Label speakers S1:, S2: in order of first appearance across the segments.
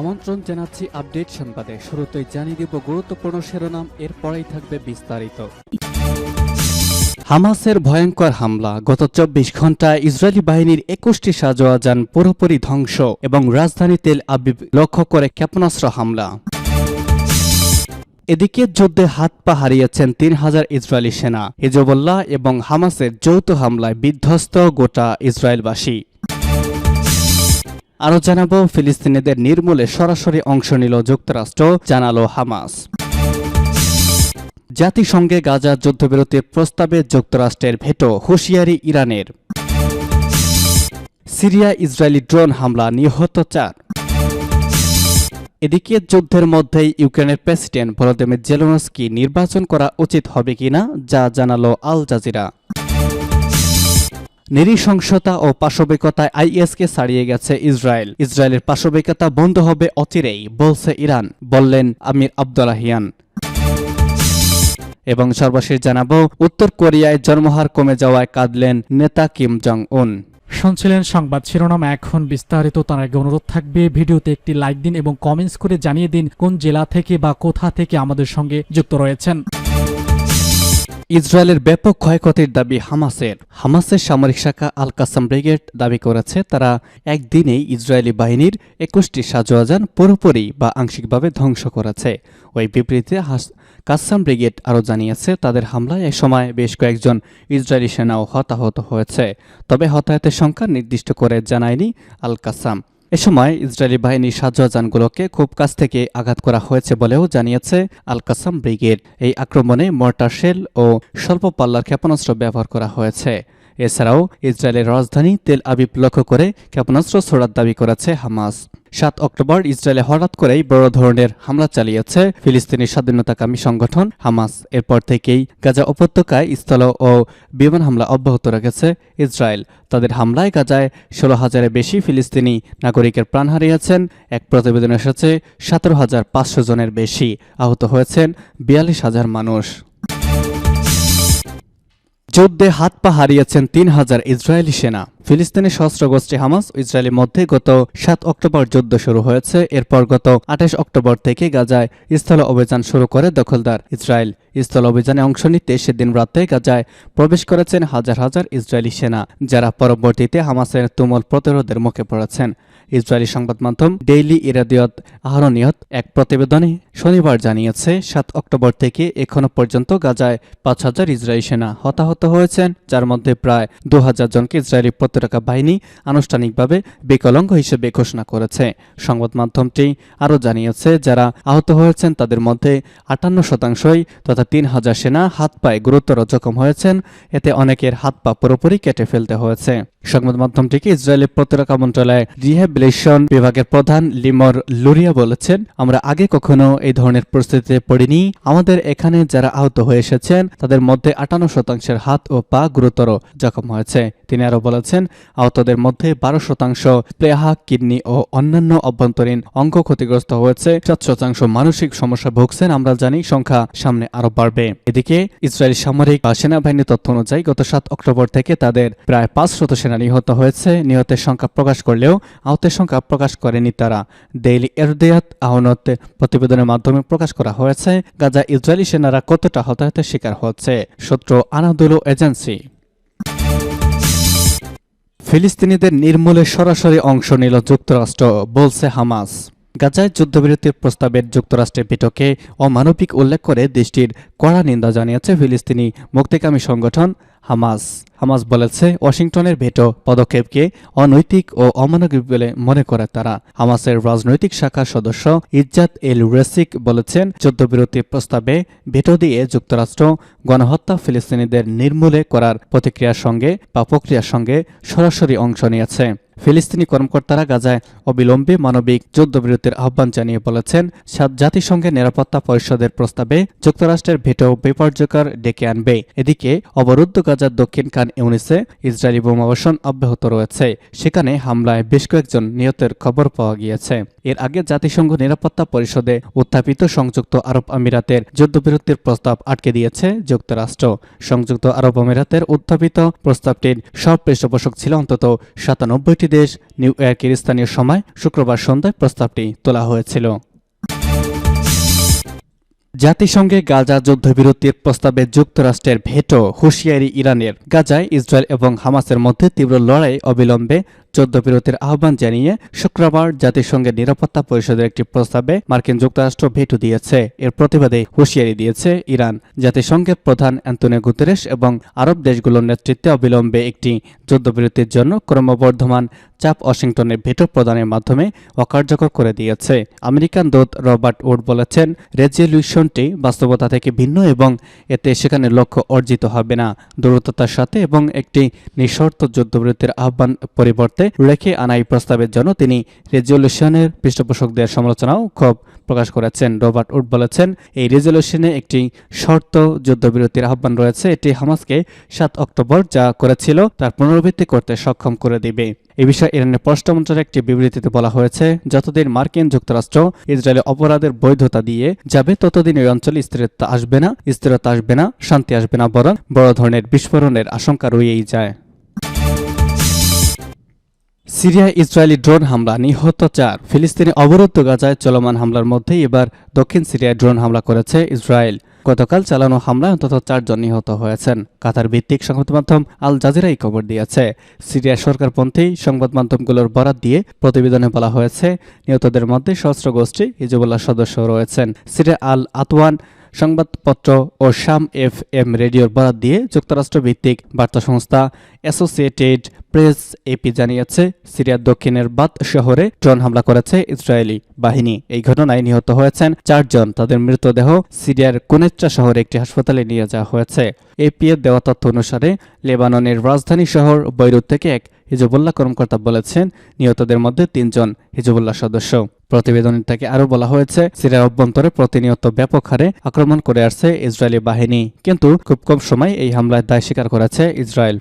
S1: আমন্ত্রণ জানাচ্ছি আপডেট সংবাদে। শুরুতেই জানিয়ে দিব গুরুত্বপূর্ণ শিরোনাম, এরপরেই থাকবে বিস্তারিত। হামাসের ভয়ঙ্কর হামলা। গত চব্বিশ ঘন্টায় ইসরায়েলি বাহিনীর একুশটি সাজোয়া যান পুরোপুরি ধ্বংস এবং রাজধানী তেল আবিব লক্ষ্য করে ক্ষেপণাস্ত্র হামলা। এদিকে যুদ্ধে হাত পা হারিয়েছেন তিন হাজার ইসরায়েলি সেনা। হিজবুল্লাহ এবং হামাসের যৌথ হামলায় বিধ্বস্ত গোটা ইসরায়েলবাসী। আরও জানাব, ফিলিস্তিনিদের নির্মূলে সরাসরি অংশ নিল যুক্তরাষ্ট্র, জানালো হামাস। জাতিসংঘে গাজা যুদ্ধবিরতির প্রস্তাবে যুক্তরাষ্ট্রের ভেটো হুঁশিয়ারি ইরানের। সিরিয়া ইসরায়েলি ড্রোন হামলা নিহত চার। এদিকে যুদ্ধের মধ্যেই ইউক্রেনের প্রেসিডেন্ট ভলোদিমির জেলোনস্কি নির্বাচন করা উচিত হবে কিনা, যা জানালো আল জাজিরা। নৃশংসতা ও পাশবিকতায় আইএসকে ছাড়িয়ে গেছে ইসরায়েল। ইসরায়েলের পাশবিকতা বন্ধ হবে অচিরেই, বলছে ইরান, বললেন আমির আবদুল্লাহিয়ান এবং সর্বশেষ জানাব, উত্তর কোরিয়ায় জন্মহার কমে যাওয়ায় কাঁদলেন নেতা কিম জং উন
S2: শুনছিলেন সংবাদ শিরোনাম, এখন বিস্তারিত, তার আগে অনুরোধ থাকবে, ভিডিওতে একটি লাইক দিন এবং কমেন্টস করে জানিয়ে দিন কোন জেলা থেকে বা কোথা থেকে আমাদের সঙ্গে যুক্ত রয়েছেন।
S1: ইসরায়েলের ব্যাপক ক্ষয়ক্ষতির দাবি হামাসের। হামাসের সামরিক শাখা আল কাসাম ব্রিগেড দাবি করেছে, তারা একদিনেই ইসরায়েলি বাহিনীর একুশটি সাজোয়াজান পুরোপুরি বা আংশিকভাবে ধ্বংস করেছে। ওই বিবৃতিতে কাসাম ব্রিগেড আরও জানিয়েছে, তাদের হামলায় এ সময় বেশ কয়েকজন ইসরায়েলি সেনাও হতাহত হয়েছে, তবে হতাহতের সংখ্যা নির্দিষ্ট করে জানায়নি আল কাসাম এ সময় ইসরায়েলি বাহিনীর সাজোয়াজানগুলোকে খুব কাছ থেকে আঘাত করা হয়েছে বলেও জানিয়েছে আল কাসাম ব্রিগেড। এই আক্রমণে মর্টার শেল ও স্বল্প পাল্লার ক্ষেপণাস্ত্র ব্যবহার করা হয়েছে। এছাড়াও ইসরায়েলের রাজধানী তেল আবিব লক্ষ্য করে ক্ষেপণাস্ত্র ছোড়ার দাবি করেছে হামাস। সাত অক্টোবর ইসরায়েলে হঠাৎ করেই বড় ধরনের হামলা চালিয়েছে ফিলিস্তিনি স্বাধীনতাকামী সংগঠন হামাস। এরপর থেকেই গাজা উপত্যকায় স্থল ও বিমান হামলা অব্যাহত রেখেছে ইসরায়েল। তাদের হামলায় গাজায় ষোলো হাজারের বেশি ফিলিস্তিনি নাগরিকের প্রাণ হারিয়েছেন। এক প্রতিবেদন এসেছে, সতেরো হাজার পাঁচশো জনের বেশি আহত হয়েছেন, বিয়াল্লিশ হাজার মানুষ। যুদ্ধে হাত পা হারিয়েছেন তিন হাজার ইসরায়েলি সেনা। ফিলিস্তিনি সশস্ত্র গোষ্ঠী হামাস ও ইসরায়েলের মধ্যে গত সাত অক্টোবর যুদ্ধ শুরু হয়েছে। এরপর গত আঠাশ অক্টোবর থেকে গাজায় স্থল অভিযান শুরু করে দখলদার ইসরায়েল। স্থল অভিযানে অংশ নিতে সেদিন রাতে গাজায় প্রবেশ করেছেন হাজার হাজার ইসরায়েলি সেনা, যারা পরবর্তীতে হামাসের তুমুল প্রতিরোধের মুখে পড়েছেন। ইসরায়েলি সংবাদ মাধ্যম ডেইলি ইরাদিয়ত আহরনিয়ত এক প্রতিবেদনে শনিবার জানিয়েছে, সাত অক্টোবর থেকে এখনও পর্যন্ত গাজায় পাঁচ হাজার ইসরায়েলি সেনা হতাহত হয়েছেন, যার মধ্যে প্রায় দু হাজার জনকে ইসরায়েলি প্রতিরক্ষা বাহিনী আনুষ্ঠানিকভাবে বিকলঙ্গ হিসেবে ঘোষণা করেছে। সংবাদ মাধ্যমটি আরও জানিয়েছে, যারা আহত হয়েছেন তাদের মধ্যে আটান্ন শতাংশই তথা তিন হাজার সেনা হাত পায়ে গুরুতর জখম হয়েছেন। এতে অনেকের হাত পা পুরোপুরি কেটে ফেলতে হয়েছে। সংবাদ মাধ্যমটিকে ইসরায়েলের প্রতিরক্ষা মন্ত্রণালয়ের রিহ্যাবিলিটেশন বিভাগের প্রধান লিমর লুরিয়া বলেছেন, আমরা আগে কখনো এই ধরনের পরিস্থিতিতে পড়িনি। আমাদের এখানে যারা আহত হয়ে এসেছেন, তাদের মধ্যে আটান্ন শতাংশের হাত ও পা গুরুতর জখম হয়েছে। তিনি আরও বলেছেন, আহতদের মধ্যে বারো শতাংশ প্লেহা কিডনি ও অন্যান্য অভ্যন্তরীণ অঙ্গ ক্ষতিগ্রস্ত হয়েছে। সাত শতাংশ মানসিক সমস্যা ভুগছেন, আমরা জানি সংখ্যা সামনে আরও বাড়বে। এদিকে ইসরায়েল সামরিক বা সেনাবাহিনীর তথ্য অনুযায়ী গত সাত অক্টোবর থেকে তাদের প্রায় পাঁচ শত সেনা নিহত হয়েছে। নিহতের সংখ্যা প্রকাশ করলেও আহতের সংখ্যা প্রকাশ করেনি তারা। ডেইলি এরদেয়াত আহনত প্রতিবেদনের মাধ্যমে প্রকাশ করা হয়েছে, গাজা ইসরায়েলি সেনারা কতটা হতাহতের শিকার হচ্ছে। সূত্র আনাদুলো এজেন্সি। ফিলিস্তিনিদের নির্মূলে সরাসরি অংশ নিল যুক্তরাষ্ট্র, বলছে হামাস। গাজায় যুদ্ধবিরতির প্রস্তাবের যুক্তরাষ্ট্রের পিঠকে অমানবিক উল্লেখ করে দেশটির কড়া নিন্দা জানিয়েছে ফিলিস্তিনি মুক্তিকামী সংগঠন হামাস। হামাস বলেছে, ওয়াশিংটনের ভেটো পদক্ষেপকে অনৈতিক ও অমানবিক বলে মনে করে তারা। হামাসের রাজনৈতিক শাখার সদস্য ইজ্জাত এল রেসিক বলেছেন যুদ্ধবিরতির প্রস্তাবে ভেটো দিয়ে যুক্তরাষ্ট্র গণহত্যা ফিলিস্তিনিদের নির্মূলে করার প্রতিক্রিয়ার সঙ্গে বা প্রক্রিয়ার সঙ্গে সরাসরি অংশ নিয়েছে। ফিলিস্তিনি কর্মকর্তারা গাজায় অবিলম্বে মানবিক যুদ্ধবিরতির আহ্বান জানিয়ে বলেছেন, সাত- জাতিসংঘের নিরাপত্তা পরিষদের প্রস্তাবে যুক্তরাষ্ট্রের ভেটো বিপর্যয়কর ডেকে আনবে। এদিকে, অবরুদ্ধ গাজার দক্ষিণ খান ইউনিসে ইসরায়েলি বোমাবর্ষণ অব্যাহত রয়েছে। সেখানে হামলায় বেশ কয়েকজন নিহতের খবর পাওয়া গিয়েছে। এর আগে জাতিসংঘ নিরাপত্তা পরিষদে উত্থাপিত সংযুক্ত আরব আমিরাতের যুদ্ধবিরতির প্রস্তাব আটকে দিয়েছে যুক্তরাষ্ট্র। সংযুক্ত আরব আমিরাতের উত্থাপিত প্রস্তাবটির সব পৃষ্ঠপোষক ছিল অন্তত সাতানব্বইটি দুইটি দেশ নিউ ইয়র্কের স্থানীয় সময় শুক্রবার সন্ধ্যায় প্রস্তাবটি তোলা হয়েছিল। জাতিসংঘে গাজা যুদ্ধবিরতির প্রস্তাবে যুক্তরাষ্ট্রের ভেটো হুঁশিয়ারি ইরানের। গাজায় ইসরায়েল এবং হামাসের মধ্যে তীব্র লড়াই অবিলম্বে যুদ্ধবিরতির আহ্বান জানিয়ে শুক্রবার জাতিসংঘের নিরাপত্তা পরিষদের একটি প্রস্তাবে মার্কিন যুক্তরাষ্ট্র ভেটো দিয়েছে। এর প্রতিবাদে হুঁশিয়ারি দিয়েছে ইরান। জাতিসংঘের প্রধান অ্যান্তোনিও গুতেরেস এবং আরব দেশগুলোর নেতৃত্বে অবিলম্বে একটি যুদ্ধবিরতির জন্য ক্রমবর্ধমান চাপ ওয়াশিংটনের ভেটো প্রদানের মাধ্যমে অকার্যকর করে দিয়েছে। আমেরিকান দূত রবার্ট উড বলেছেন রেজলিউশনটি বাস্তবতা থেকে ভিন্ন এবং এতে সেখানে লক্ষ্য অর্জিত হবে না। দূরত্বতার সাথে এবং একটি নিঃশর্ত যুদ্ধবিরতির আহ্বান পরিবর্তে রেখে আনা এই প্রস্তাবের জন্য তিনি রেজলিউশনের পৃষ্ঠপোষকদের সমালোচনাও ক্ষোভ প্রকাশ করেছেন রবার্ট উড বলেছেন, এই রেজলিউশনে একটি শর্ত যুদ্ধবিরতির আহ্বান রয়েছে। এটি হামাসকে সাত অক্টোবর যা করেছিল তার পুনরাবৃত্তি করতে সক্ষম করে দিবে। এ বিষয়ে ইরানের পররাষ্ট্র মন্ত্রণালয়ের একটি বিবৃতিতে বলা হয়েছে, যতদিন মার্কিন যুক্তরাষ্ট্র ইসরায়েলের অপরাধের বৈধতা দিয়ে যাবে, ততদিন ওই অঞ্চলে স্থিরতা আসবে না, স্থিরতা আসবে না, শান্তি আসবে না, বরং বড় ধরনের বিস্ফোরণের আশঙ্কা রয়েই যায়। সিরিয়ায় ইসরায়েলি ড্রোন হামলা, নিহত চার। ফিলিস্তিনি অবরুদ্ধ গাজায় চলমান হামলার মধ্যেই এবার দক্ষিণ সিরিয়ায় ড্রোন হামলা করেছে ইসরায়েল। গতকাল চালানো হামলায় অন্তত চারজন নিহত হয়েছেন। কাতার ভিত্তিক সংবাদ মাধ্যম আল জাজিরাই খবর দিয়েছে। সিরিয়ার সরকারপন্থী সংবাদ মাধ্যমগুলোর বরাত দিয়ে প্রতিবেদনে বলা হয়েছে, নিহতদের মধ্যে সশস্ত্র গোষ্ঠী হিজবুল্লাহ সদস্য রয়েছেন। সিরিয়া আল আতওয়ান সংবাদপত্র ও শাম এফ এম রেডিওর বরাত দিয়ে যুক্তরাষ্ট্র ভিত্তিক বার্তা সংস্থা অ্যাসোসিয়েটেড প্রেস এপি জানিয়েছে, সিরিয়ার দক্ষিণের বাত শহরে ড্রোন হামলা করেছে ইসরায়েলি বাহিনী। এই ঘটনায় নিহত হয়েছেন চারজন। তাদের মৃতদেহ সিরিয়ার কুনেত্রা শহরে একটি হাসপাতালে নিয়ে যাওয়া হয়েছে। এপি এর দেওয়া তথ্য অনুসারে, লেবাননের রাজধানী শহর বৈরুত থেকে এক হিজবুল্লাহ কর্মকর্তা বলেছেন, নিহতদের মধ্যে তিনজন হিজবুল্লাহ সদস্য। প্রতিবেদনে থেকে আরও বলা হয়েছে, সিরিয়ার অভ্যন্তরে প্রতিনিয়ত ব্যাপক হারে আক্রমণ করে আসছে ইসরায়েলি বাহিনী। কিন্তু খুব কম সময় এই হামলায় দায় স্বীকার করেছে ইসরায়েল।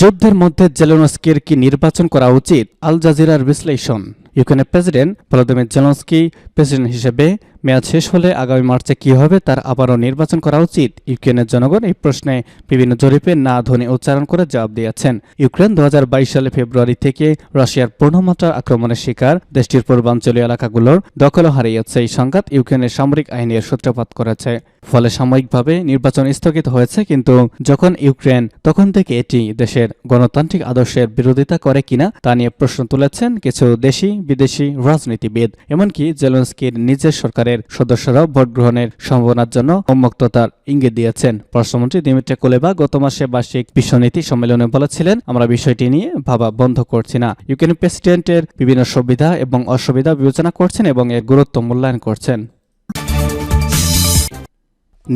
S1: যুদ্ধের মধ্যে জেলেনস্কির কি নির্বাচন করা উচিত? আল জাজিরার বিশ্লেষণ। ইউক্রেনের প্রেসিডেন্ট ভলোদিমির জেলনস্কি প্রেসিডেন্ট হিসেবে মেয়াদ শেষ হলে আগামী মার্চে কি হবে তার আবারও নির্বাচন করা উচিত। ইউক্রেনের জনগণ এই প্রশ্নে বিভিন্ন জরিপে না ধ্বনি উচ্চারণ করে জবাব দিয়েছেন। ইউক্রেন দু হাজার বাইশ সালে ফেব্রুয়ারি থেকে রাশিয়ার পূর্ণমাত্রার আক্রমণের শিকার দেশটির পূর্বাঞ্চলীয় এলাকাগুলোর দখলও হারিয়েছে। এই সংঘাত ইউক্রেনের সামরিক আইনের সূত্রপাত করেছে। ফলে সাময়িকভাবে নির্বাচন স্থগিত হয়েছে, কিন্তু যখন ইউক্রেন তখন থেকে এটি দেশের গণতান্ত্রিক আদর্শের বিরোধিতা করে কিনা তা নিয়ে প্রশ্ন তুলেছেন কিছু দেশি বিদেশি রাজনীতিবিদ, এমনকি জেলেন্সকির নিজের সরকারের সদস্যরাও ভোট গ্রহণের সম্ভাবনার জন্য উন্মুক্ততার ইঙ্গিত দিয়েছেন। পররাষ্ট্রমন্ত্রী দিমিত্রে কোলেবা গত মাসে বার্ষিক বিশ্বনীতি সম্মেলনে বলেছিলেন, আমরা বিষয়টি নিয়ে ভাবা বন্ধ করছি না। ইউক্রেন প্রেসিডেন্টের বিভিন্ন সুবিধা এবং অসুবিধা বিবেচনা করছেন এবং এর গুরুত্ব মূল্যায়ন করছেন।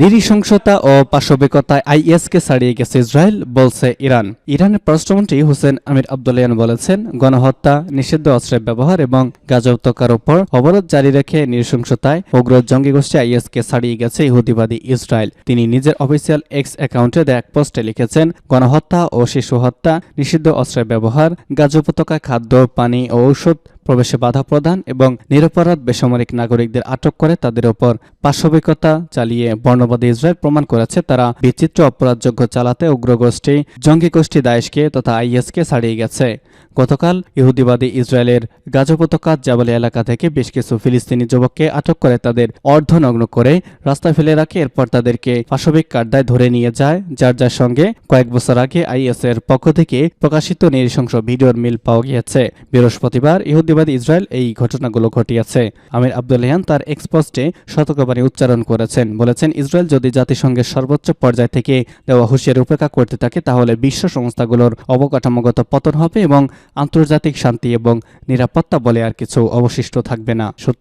S1: নিরীশংসতা ও পাশবিকতায় আইএসকে ছাড়িয়ে গেছে ইসরায়েল, বলছে ইরান। ইরানের পররাষ্ট্রমন্ত্রী হোসেন আমির আবদুল্লায়ান বলেছেন, গণহত্যা, নিষিদ্ধ অস্ত্রের ব্যবহার এবং গাজা উপত্যকার উপর অবরোধ জারি রেখে নৃশংসতায় উগ্র জঙ্গি গোষ্ঠী আইএসকে ছাড়িয়ে গেছে ইহুদিবাদী ইসরায়েল। তিনি নিজের অফিসিয়াল এক্স অ্যাকাউন্টে এক পোস্টে লিখেছেন, গণহত্যা ও শিশু হত্যা, নিষিদ্ধ অস্ত্রের ব্যবহার, গাজা খাদ্য, পানি ও ঔষধ প্রবেশে বাধা প্রদান এবং নিরপরাধ বেসামরিক নাগরিকদের আটক করে তাদের ওপর পাশবিকতা চালিয়ে বর্ণবাদী ইসরায়েল প্রমাণ করেছে তারা বিচিত্র অপরাধযোগ্য চালাতে উগ্রগোষ্ঠী, জঙ্গি গোষ্ঠী দায়েশকে তথা আইএসকে ছাড়িয়ে গেছে। গতকাল ইহুদিবাদী ইসরায়েলের গাজপতকাত জাবালি এলাকা থেকে বেশ কিছু ফিলিস্তিনি যুবককে আটক করে তাদের অর্ধনগ্ন করে রাস্তা ফেলে রাখে। এরপর তাদেরকে পাশবিক কার্দায় ধরে নিয়ে যায়, যার যার সঙ্গে কয়েক বছর আগে আইএস এর পক্ষ থেকে প্রকাশিত নৃশংস ভিডিওর মিল পাওয়া গিয়েছে। বৃহস্পতিবার ইহুদিবাদী ইসরায়েল এই ঘটনাগুলো ঘটিয়েছে। আমির আবদুল্লাহান তার এক্সপোস্টে সতর্কবাণী উচ্চারণ করেছেন। বলেছেন, ইসরায়েল যদি জাতিসংঘের সর্বোচ্চ পর্যায় থেকে দেওয়া হুঁশিয়ারি উপেক্ষা করতে থাকে, তাহলে বিশ্ব সংস্থাগুলোর অবকাঠামোগত পতন হবে এবং আন্তর্জাতিক শান্তি এবং নিরাপত্তা বলে আর কিছু অবশিষ্ট থাকবে না। সূত্র